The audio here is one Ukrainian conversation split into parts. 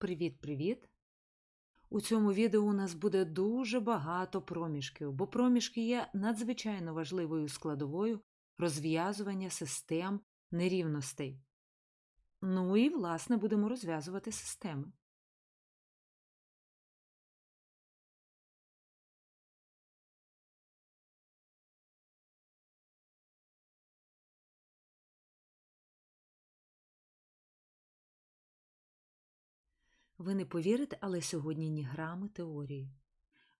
Привіт-привіт! У цьому відео у нас буде дуже багато проміжків, бо проміжки є надзвичайно важливою складовою розв'язування систем нерівностей. Ну і, власне, будемо розв'язувати системи. Ви не повірите, але сьогодні ні грами теорії.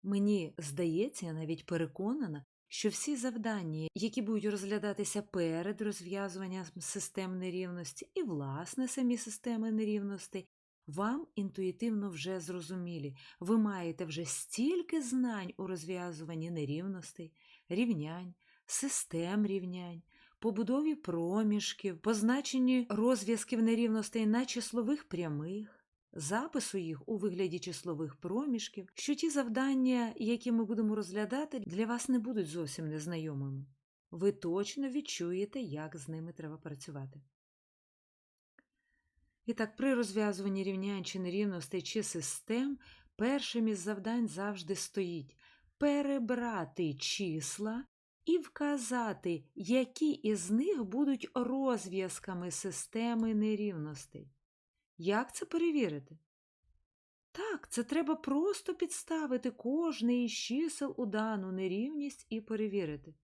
Мені здається, я навіть переконана, що всі завдання, які будуть розглядатися перед розв'язуванням систем нерівності і, власне, самі системи нерівностей, вам інтуїтивно вже зрозумілі. Ви маєте вже стільки знань у розв'язуванні нерівностей, рівнянь, систем рівнянь, побудові проміжків, позначенні розв'язків нерівностей на числових прямих запису їх у вигляді числових проміжків, що ті завдання, які ми будемо розглядати, для вас не будуть зовсім незнайомими. Ви точно відчуєте, як з ними треба працювати. І так, при розв'язуванні рівнянь чи нерівностей чи систем першим із завдань завжди стоїть перебрати числа і вказати, які із них будуть розв'язками системи нерівностей. Як це перевірити? Так, це треба просто підставити кожне із чисел у дану нерівність і перевірити.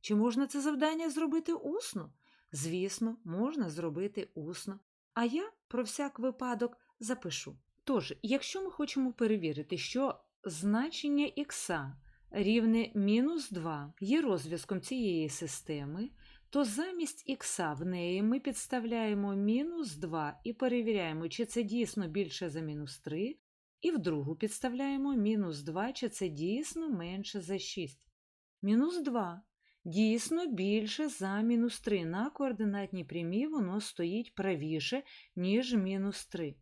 Чи можна це завдання зробити усно? Звісно, можна зробити усно. А я про всяк випадок запишу. Тож, якщо ми хочемо перевірити, що значення х рівне мінус 2 є розв'язком цієї системи, то замість х в неї ми підставляємо мінус 2 і перевіряємо, чи це дійсно більше за мінус 3, і в другу підставляємо мінус 2, чи це дійсно менше за 6. Мінус 2 дійсно більше за мінус 3. На координатній прямій воно стоїть правіше, ніж мінус 3.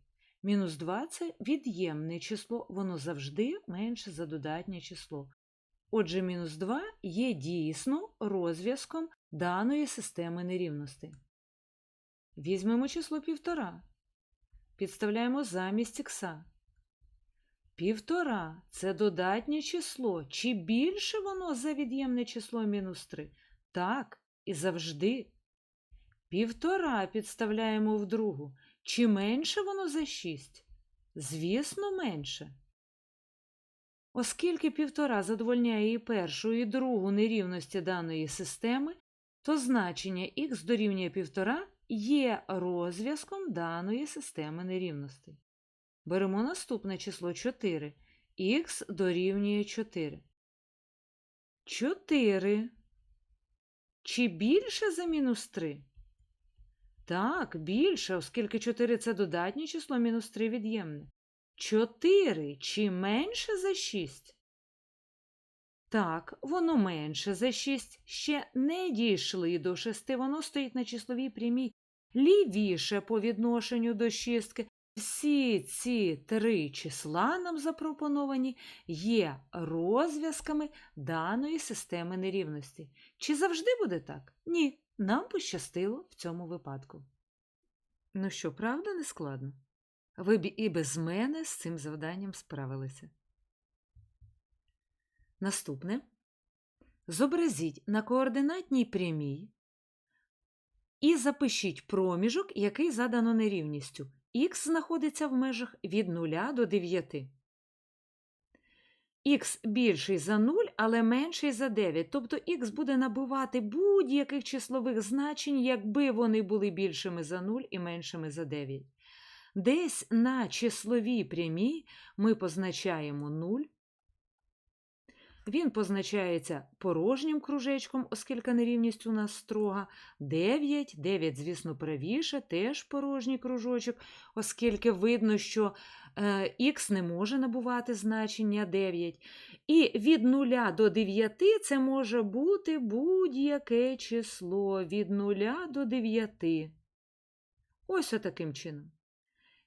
Мінус 2 це від'ємне число, воно завжди менше за додатнє число. Отже, мінус 2 є дійсно розв'язком даної системи нерівностей. Візьмемо число півтора. Підставляємо замість х. Півтора це додатнє число. Чи більше воно за від'ємне число мінус 3? Так, і завжди. Півтора підставляємо в другу. Чи менше воно за 6? Звісно, менше. Оскільки півтора задовольняє і першу, і другу нерівності даної системи, то значення х дорівнює 1,5 є розв'язком даної системи нерівностей. Беремо наступне число 4. Х дорівнює 4. 4. Чи більше за мінус 3? Так, більше, оскільки 4 це додатнє число мінус 3 від'ємне. 4 чи менше за 6? Так, воно менше за 6, ще не дійшли до 6, воно стоїть на числовій прямій лівіше по відношенню до шістки. Всі ці три числа нам запропоновані є розв'язками даної системи нерівності. Чи завжди буде так? Ні, нам пощастило в цьому випадку. Ну що, правда, не складно? Ви б і без мене з цим завданням справилися. Наступне. Зобразіть на координатній прямій і запишіть проміжок, який задано нерівністю. Х знаходиться в межах від 0 до 9. Х більший за 0, але менший за 9. Тобто х буде набувати будь-яких числових значень, якби вони були більшими за 0 і меншими за 9. Десь на числовій прямій ми позначаємо 0, він позначається порожнім кружечком, оскільки нерівність у нас строга. 9, 9, звісно, правіше, теж порожній кружочок, оскільки видно, що е, х не може набувати значення 9. І від 0 до 9 це може бути будь-яке число від 0 до 9. Ось отаким чином.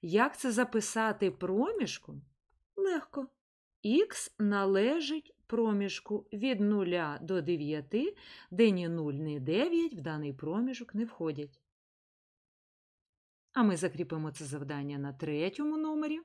Як це записати проміжком? Легко. Х належить проміжку від 0 до 9, де ні 0, ні 9 в даний проміжок не входять. А ми закріпимо це завдання на третьому номері.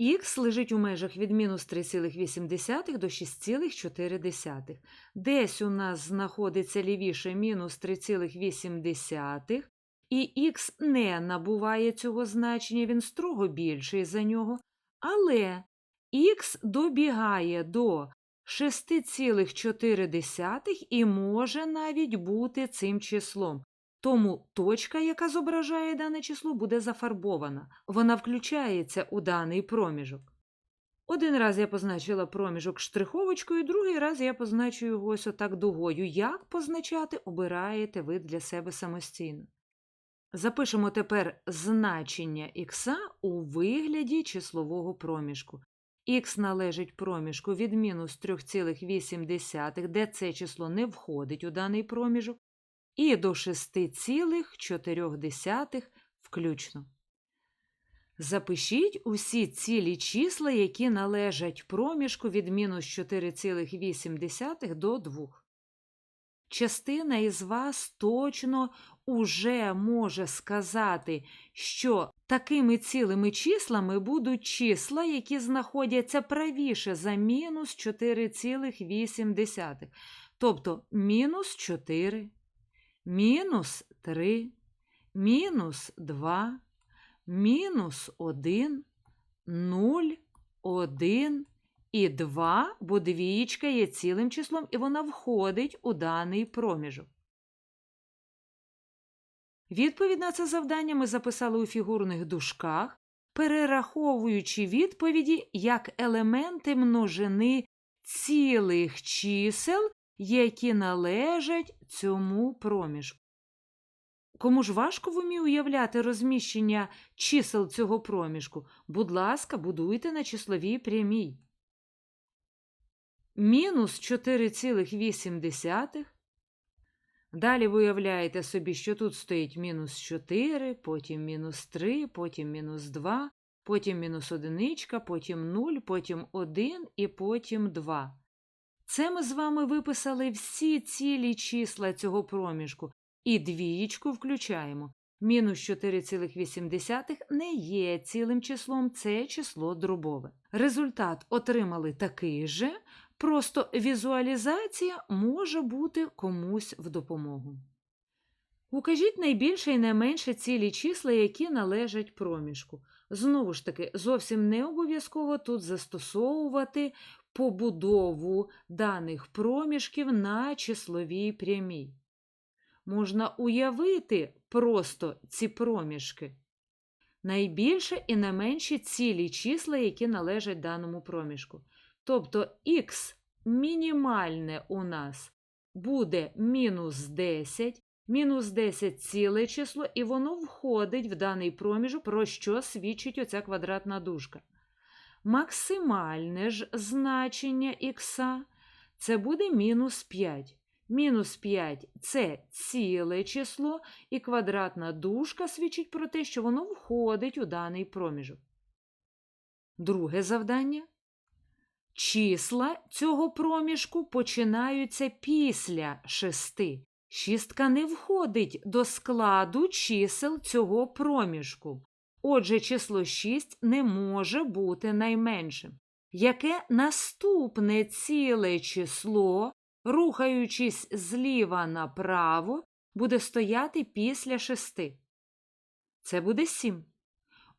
Х лежить у межах від мінус 3,8 до 6,4. Десь у нас знаходиться лівіше мінус 3,8, і х не набуває цього значення, він строго більший за нього. Але х добігає до 6,4 і може навіть бути цим числом. Тому точка, яка зображає дане число, буде зафарбована. Вона включається у даний проміжок. Один раз я позначила проміжок штриховочкою, другий раз я позначу його ось отак дугою. Як позначати, обираєте ви для себе самостійно. Запишемо тепер значення х у вигляді числового проміжку. Х належить проміжку від мінус 3,8, де це число не входить у даний проміжок, і до 6,4 включно. Запишіть усі цілі числа, які належать проміжку від мінус 4,8 до 2. Частина із вас точно уже може сказати, що такими цілими числами будуть числа, які знаходяться правіше за мінус 4,8. Тобто мінус 4, мінус 3, мінус 2, мінус 1, 0, 1 і 2, бо двієчка є цілим числом, і вона входить у даний проміжок. Відповідь на це завдання ми записали у фігурних дужках, перераховуючи відповіді як елементи множини цілих чисел, які належать цьому проміжку. Кому ж важко в умі уявляти розміщення чисел цього проміжку, будь ласка, будуйте на числовій прямій. Мінус 4,8. Далі ви уявляєте собі, що тут стоїть мінус 4, потім мінус 3, потім мінус 2, потім мінус 1, потім 0, потім 1 і потім 2. Це ми з вами виписали всі цілі числа цього проміжку. І двієчку включаємо. Мінус 4,8 не є цілим числом, це число дробове. Результат отримали такий же, просто візуалізація може бути комусь в допомогу. Укажіть найбільше і найменше цілі числа, які належать проміжку. Знову ж таки, зовсім не обов'язково тут застосовувати побудову даних проміжків на числовій прямій. Можна уявити просто ці проміжки. Найбільше і найменші цілі числа, які належать даному проміжку. Тобто х мінімальне у нас буде мінус 10, мінус 10 ціле число, і воно входить в даний проміжок, про що свідчить оця квадратна дужка. Максимальне ж значення х це буде мінус 5. Мінус 5 це ціле число, і квадратна дужка свідчить про те, що воно входить у даний проміжок. Друге завдання. Числа цього проміжку починаються після 6. Шістка не входить до складу чисел цього проміжку. Отже, число 6 не може бути найменшим. Яке наступне ціле число рухаючись зліва направо, буде стояти після шести. Це буде сім.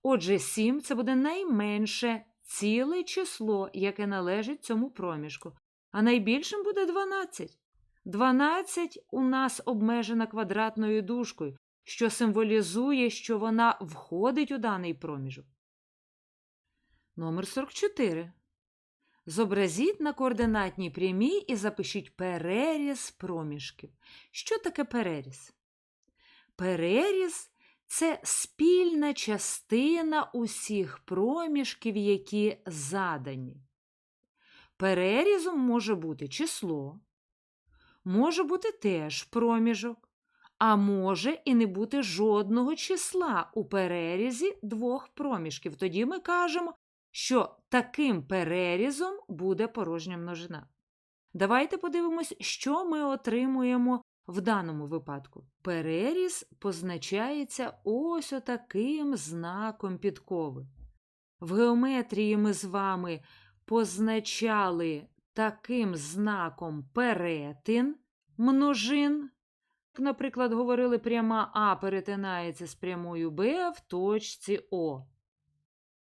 Отже, сім це буде найменше ціле число, яке належить цьому проміжку, а найбільшим буде 12. 12 у нас обмежена квадратною дужкою, що символізує, що вона входить у даний проміжок. Номер 44. Зобразіть на координатній прямій і запишіть переріз проміжків. Що таке переріз? Переріз це спільна частина усіх проміжків, які задані. Перерізом може бути число, може бути теж проміжок, а може і не бути жодного числа у перерізі двох проміжків. Тоді ми кажемо, що таким перерізом буде порожня множина. Давайте подивимось, що ми отримуємо В даному випадку переріз позначається ось отаким знаком підкови. В геометрії ми з вами позначали таким знаком перетин множин. Наприклад, говорили, пряма А перетинається з прямою Б в точці О.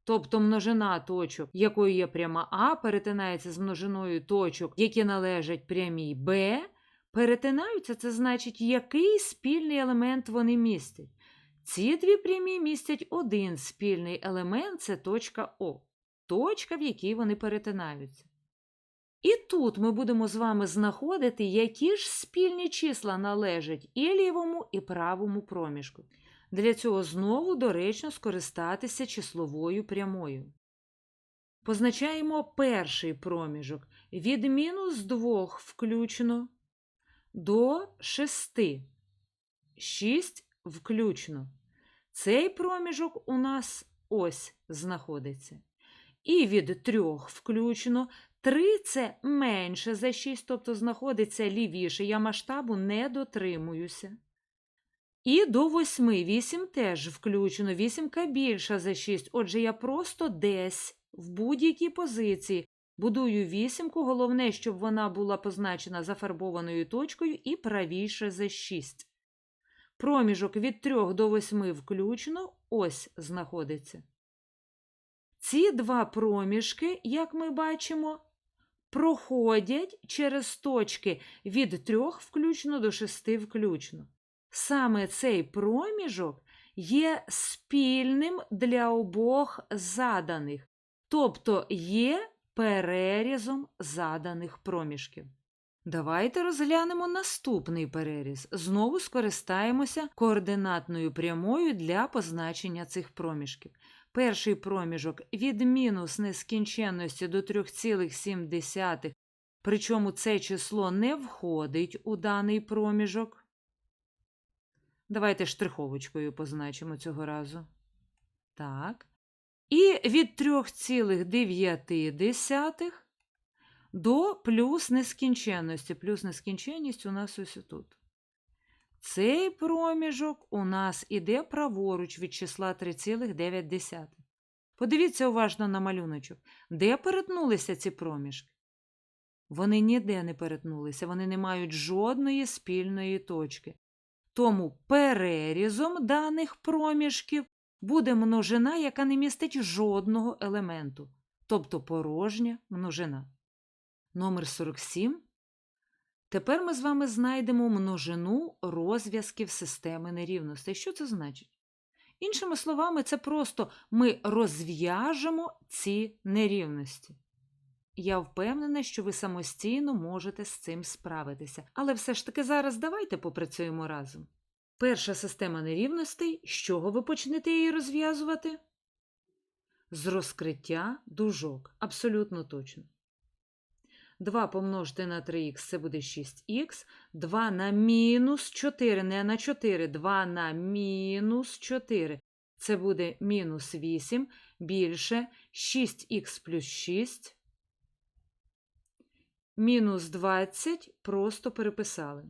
Тобто множина точок, якою є пряма А, перетинається з множиною точок, які належать прямій Б, перетинаються, це значить, який спільний елемент вони містять. Ці дві прямі містять один спільний елемент це точка О, точка, в якій вони перетинаються. І тут ми будемо з вами знаходити, які ж спільні числа належать і лівому, і правому проміжку. Для цього знову доречно скористатися числовою прямою. Позначаємо перший проміжок від мінус 2 включно до 6. 6 включно. Цей проміжок у нас ось знаходиться. І від 3 включно 3 це менше за 6, тобто знаходиться лівіше. Я масштабу не дотримуюся. І до 8. 8 теж включено. 8 більша за 6. Отже, я просто десь в будь-якій позиції будую вісімку. Головне, щоб вона була позначена зафарбованою точкою і правіше за 6. Проміжок від 3 до 8 включно ось знаходиться. Ці два проміжки, як ми бачимо, проходять через точки від 3 включно до 6 включно. Саме цей проміжок є спільним для обох заданих, тобто є перерізом заданих проміжків. Давайте розглянемо наступний переріз. Знову скористаємося координатною прямою для позначення цих проміжків. Перший проміжок від мінус нескінченності до 3,7, причому це число не входить у даний проміжок. Давайте штриховочкою позначимо цього разу. Так. І від 3,9 до плюс нескінченності. Плюс нескінченність у нас ось тут. Цей проміжок у нас іде праворуч від числа 3,9. Подивіться уважно на малюночок. Де перетнулися ці проміжки? Вони ніде не перетнулися, вони не мають жодної спільної точки. Тому перерізом даних проміжків буде множина, яка не містить жодного елементу, тобто порожня множина. Номер 47. Тепер ми з вами знайдемо множину розв'язків системи нерівностей. Що це значить? Іншими словами, це просто ми розв'яжемо ці нерівності. Я впевнена, що ви самостійно можете з цим справитися. Але все ж таки зараз давайте попрацюємо разом. Перша система нерівностей, з чого ви почнете її розв'язувати? З розкриття дужок. Абсолютно точно. 2 помножити на 3х це буде 6х. 2 на мінус 4, не на 4, 2 на мінус 4. Це буде мінус 8 більше 6х плюс 6. Мінус 20 просто переписали.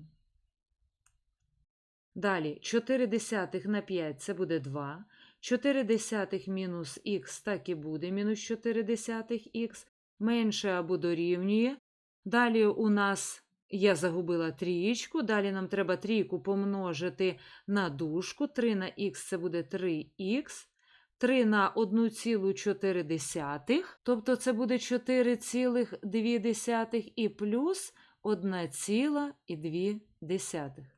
Далі 4 десятих на 5 це буде 2. 4 десятих мінус х так і буде, мінус 4 десятих х менше або дорівнює. Далі у нас я загубила трієчку, далі нам треба трійку помножити на дужку. 3 на х це буде 3х. 3 на 1,4, тобто це буде 4,2 і плюс 1,2.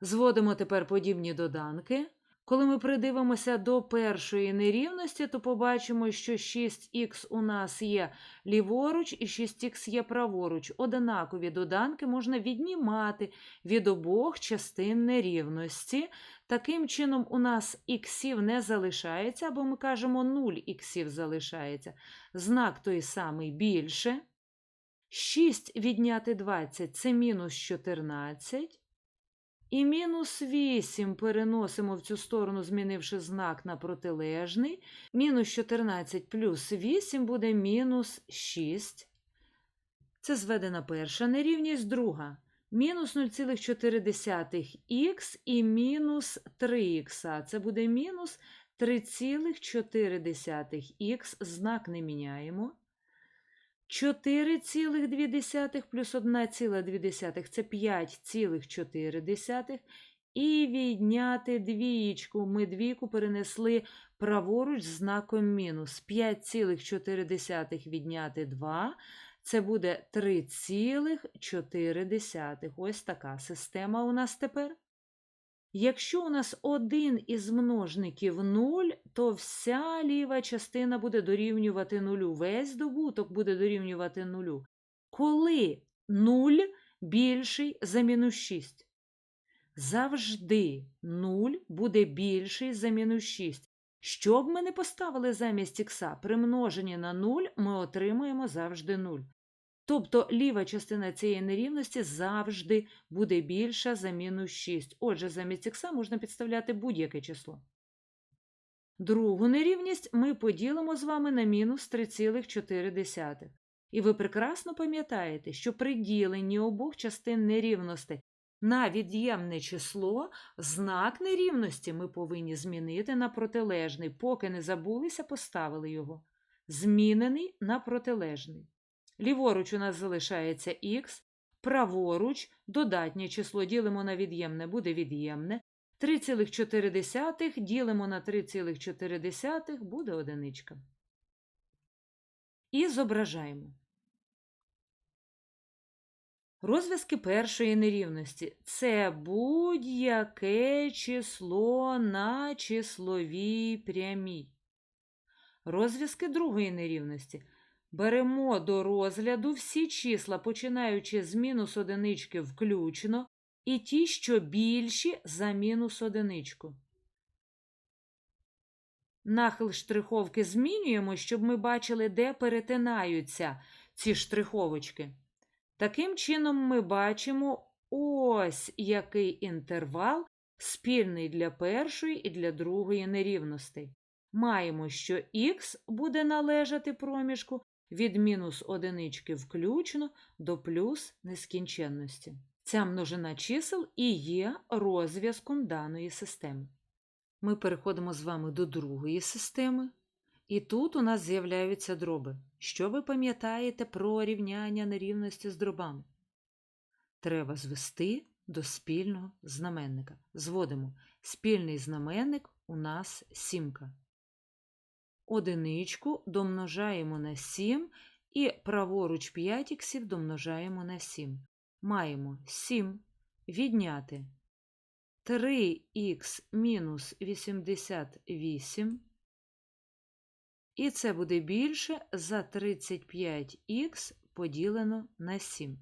Зводимо тепер подібні доданки. Коли ми придивимося до першої нерівності, то побачимо, що 6х у нас є ліворуч і 6х є праворуч. Однакові доданки можна віднімати від обох частин нерівності. Таким чином, у нас іксів не залишається, або ми кажемо 0 іксів залишається. Знак той самий більше. 6 відняти 20 це мінус 14. І мінус 8 переносимо в цю сторону, змінивши знак на протилежний. Мінус 14 плюс 8 буде мінус 6. Це зведена перша нерівність, друга. Мінус 0,4х і мінус 3х. Це буде мінус 3,4х. Знак не міняємо. 4,2 плюс 1,2 це 5,4. І відняти двієчку. Ми двійку перенесли праворуч з знаком мінус. 5,4 відняти 2. Це буде 3,4. Ось така система у нас тепер. Якщо у нас один із множників 0, то вся ліва частина буде дорівнювати нулю. Весь добуток буде дорівнювати нулю. Коли 0 більший за мінус 6? Завжди 0 буде більший за мінус 6. Що б ми не поставили замість ікса, при множенні на 0 ми отримуємо завжди 0. Тобто ліва частина цієї нерівності завжди буде більша за мінус 6. Отже, замість ікса можна підставляти будь-яке число. Другу нерівність ми поділимо з вами на мінус 3,4. І ви прекрасно пам'ятаєте, що при діленні обох частин нерівностей на від'ємне число знак нерівності ми повинні змінити на протилежний. Поки не забулися, поставили його. Змінений на протилежний. Ліворуч у нас залишається х, праворуч додатнє число ділимо на від'ємне, буде від'ємне. 3,4 ділимо на 3,4 буде одиничка. І зображаємо. Розв'язки першої нерівності це будь-яке число на числовій прямій. Розв'язки другої нерівності. Беремо до розгляду всі числа, починаючи з мінус одинички включно, і ті, що більші за мінус одиничку. Нахил штриховки змінюємо, щоб ми бачили, де перетинаються ці штриховочки. Таким чином, ми бачимо ось який інтервал спільний для першої і для другої нерівностей. Маємо, що х буде належати проміжку від мінус одинички включно до плюс нескінченності. Ця множина чисел і є розв'язком даної системи. Ми переходимо з вами до другої системи. І тут у нас з'являються дроби. Що ви пам'ятаєте про рівняння нерівності з дробами? Треба звести до спільного знаменника. Зводимо спільний знаменник у нас сімка. Одиничку домножаємо на 7 і праворуч 5 іксів домножаємо на 7. Маємо 7 відняти 3х мінус 88. І це буде більше за 35х поділено на 7.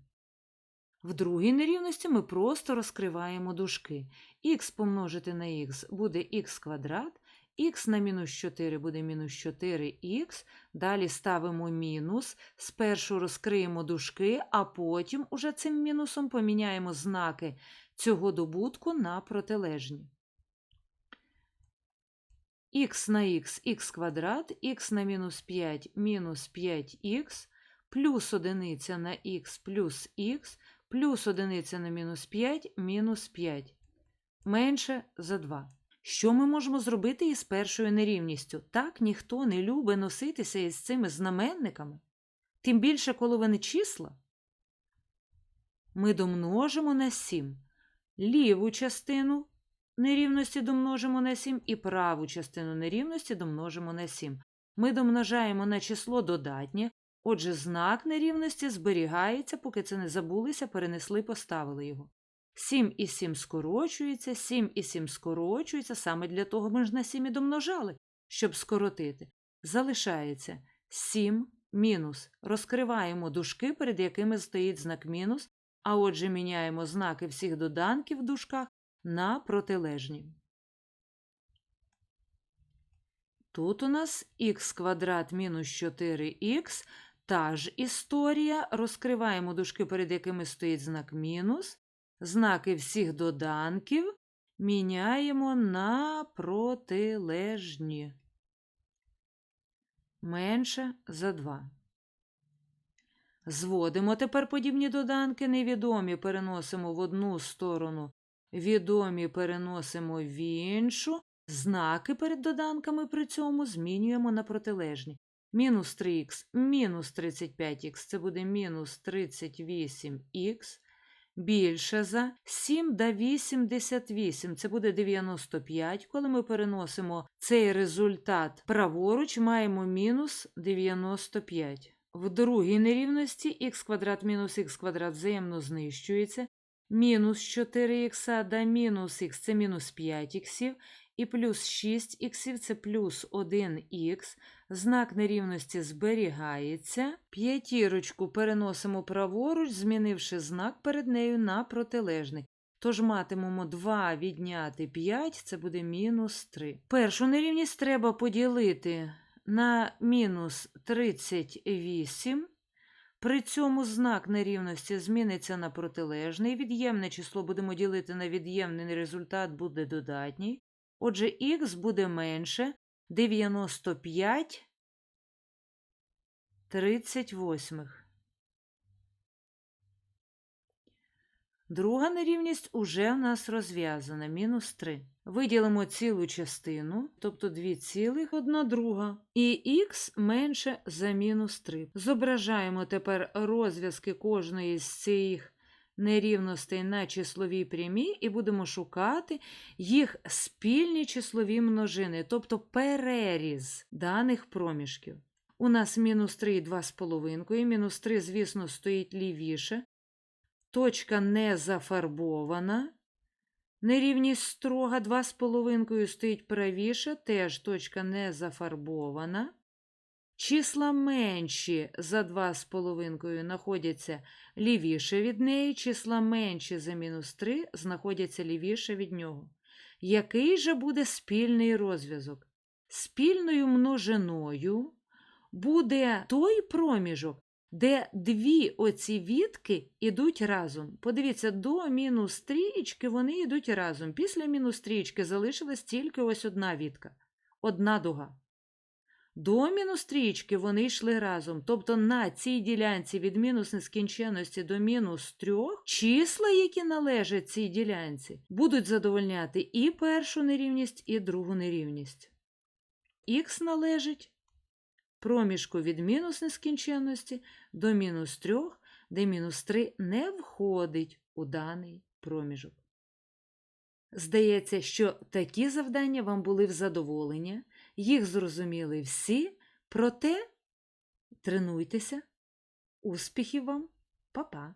В другій нерівності ми просто розкриваємо дужки. х помножити на х буде х квадрат, х на мінус 4 буде мінус 4х. Далі ставимо мінус. Спершу розкриємо дужки, а потім уже цим мінусом поміняємо знаки цього добутку на протилежні. х на х х квадрат, х на мінус 5 мінус 5х, плюс одиниця на х плюс х, плюс одиниця на мінус 5 мінус 5. Менше за 2. Що ми можемо зробити із першою нерівністю? Так ніхто не любить носитися із цими знаменниками. Тим більше, коли вони числа, ми домножимо на 7. Ліву частину нерівності домножимо на 7 і праву частину нерівності домножимо на 7. Ми домножаємо на число додатнє, отже, знак нерівності зберігається, поки це не забулися, перенесли, поставили його. 7 і 7 скорочується, 7 і 7 скорочується, саме для того ми ж на 7 і домножали, щоб скоротити. Залишається 7 мінус. Розкриваємо дужки, перед якими стоїть знак мінус, а отже, міняємо знаки всіх доданків в дужках на протилежні. Тут у нас х квадрат мінус 4х, та ж історія. Розкриваємо дужки, перед якими стоїть знак мінус. Знаки всіх доданків міняємо на протилежні. Менше за 2. Зводимо тепер подібні доданки, невідомі переносимо в одну сторону, відомі переносимо в іншу. Знаки перед доданками при цьому змінюємо на протилежні. Мінус 3х, мінус 35х, це буде мінус 38х. Більше за 7 до 88, це буде 95. Коли ми переносимо цей результат праворуч, маємо мінус 95. В другій нерівності х квадрат мінус х квадрат взаємно знищується. Мінус 4х до мінус х це мінус 5х, і плюс 6х це плюс 1х. Знак нерівності зберігається. П'ятірочку переносимо праворуч, змінивши знак перед нею на протилежний. Тож матимемо 2 відняти 5, це буде мінус 3. Першу нерівність треба поділити на мінус 38. При цьому знак нерівності зміниться на протилежний. Від'ємне число будемо ділити на від'ємний результат буде додатній. Отже, х буде менше 95 38. Друга нерівність уже в нас розв'язана, мінус 3. Виділимо цілу частину, тобто 2,1 друга, і х менше за мінус 3. Зображаємо тепер розв'язки кожної з цих нерівностей на числовій прямій і будемо шукати їх спільні числові множини, тобто переріз даних проміжків. У нас мінус 3 і 2,5, мінус 3, звісно, стоїть лівіше. Точка не зафарбована. Нерівність строга 2,5 стоїть правіше, теж точка не зафарбована. Числа менші за 2,5 знаходяться лівіше від неї, числа менші за мінус 3 знаходяться лівіше від нього. Який же буде спільний розв'язок? Спільною множиною буде той проміжок, де дві оці відки йдуть разом. Подивіться, до мінус трієчки вони йдуть разом. Після мінус трієчки залишилась тільки ось одна відка, одна дуга. До мінус трієчки вони йшли разом. Тобто на цій ділянці від мінус нескінченності до мінус трьох числа, які належать цій ділянці, будуть задовольняти і першу нерівність, і другу нерівність. Х належить проміжку від мінус нескінченності до мінус 3, де мінус 3 не входить у даний проміжок. Здається, що такі завдання вам були в задоволення, їх зрозуміли всі, проте тренуйтеся, успіхів вам, Па-па!